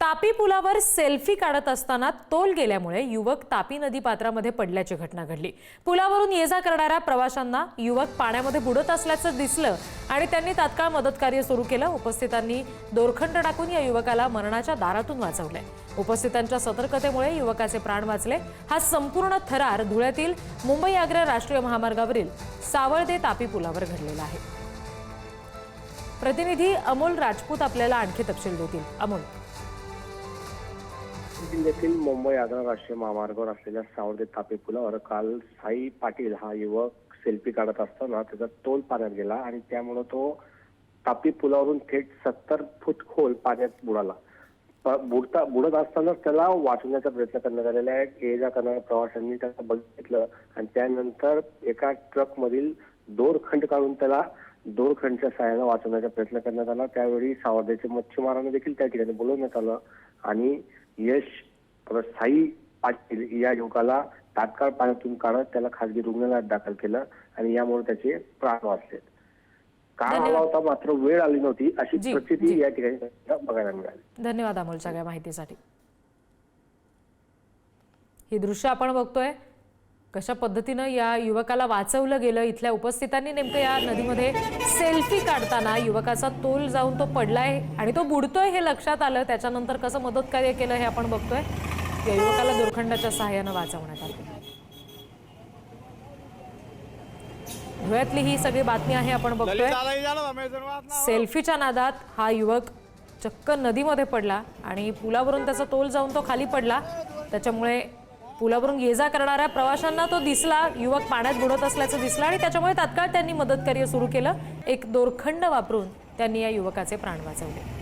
तापी पुलावर सेल्फी काढत असताना तोल गेल्यामुळे युवक तापी नदी पात्रामध्ये पडल्याची घटना घडली. पुलावरून ये जा करणाऱ्या प्रवाशांना युवक पाण्यामध्ये बुडत असल्याचं दिसलं आणि त्यांनी तात्काळ मदतकार्य सुरू केलं. उपस्थितांनी दोरखंड टाकून या युवकाला मरणाच्या दारातून वाचवलंय उपस्थितांच्या सतर्कतेमुळे युवकाचे प्राण वाचले. हा संपूर्ण थरार धुळ्यातील मुंबई आग्रा राष्ट्रीय महामार्गावरील सावळदे तापी पुलावर घडलेला आहे. प्रतिनिधी अमोल राजपूत आपल्याला आणखी तपशील देतील. अमोल. जिल्ह्यातील मुंबई आग्रा राष्ट्रीय महामार्गावर असलेल्या सावरदे तापी पुलावर काल साई पाटील हा युवक सेल्फी काढत असताना त्याचा तोल पाण्यात गेला आणि त्यामुळे तो तापी पुलावरून थेट सत्तर फूट खोल पाण्यात बुडाला. बुडता बुडत असताना त्याला वाचवण्याचा प्रयत्न करण्यात आलेला आहे. ये जा करणाऱ्या प्रवाशांनी त्याला बघितलं आणि त्यानंतर एका ट्रक मधील दोरखंड काढून त्याला दोरखंडच्या सहाय्याने वाचवण्याचा प्रयत्न करण्यात आला. त्यावेळी सावरदेचे मच्छीमारांना देखील त्या ठिकाणी बोलवण्यात आलं आणि यश साई पाटील या युवकाला तात्काळ पाण्यातून काढत त्याला खासगी रुग्णालयात दाखल केलं आणि यामुळे त्याचे प्राण वाचले. काळ आला होता मात्र वेळ आली नव्हती. अशी परिस्थिती. या ठिकाणी बघायला मिळाली. धन्यवाद अमोल सगळ्या माहितीसाठी. ही दृश्य आपण बघतोय. कशा पद्धतीनं या युवकाला वाचवलं गेलं? इथल्या उपस्थितांनी नेमकं या नदीमध्ये सेल्फी काढताना युवकाचा तोल जाऊन तो पडलाय आणि तो बुडतोय हे लक्षात आलं. त्याच्यानंतर कसं मदत कार्य केलं हे आपण बघतोय. या युवकाला दोरखंडाच्या सहाय्यानं वाचवण्यात आलं. धुळ्यातली ही सगळी बातमी आहे आपण बघतोय. सेल्फीच्या नादात हा युवक चक्क नदीमध्ये पडला आणि पुलावरून त्याचा तोल जाऊन तो खाली पडला. त्याच्यामुळे पुलावरून ये जा करणाऱ्या प्रवाशांना तो दिसला. युवक पाण्यात बुडत असल्याचं दिसलं आणि त्याच्यामुळे तात्काळ त्यांनी मदतकार्य सुरू केलं. एक दोरखंड वापरून त्यांनी या युवकाचे प्राण वाचवले.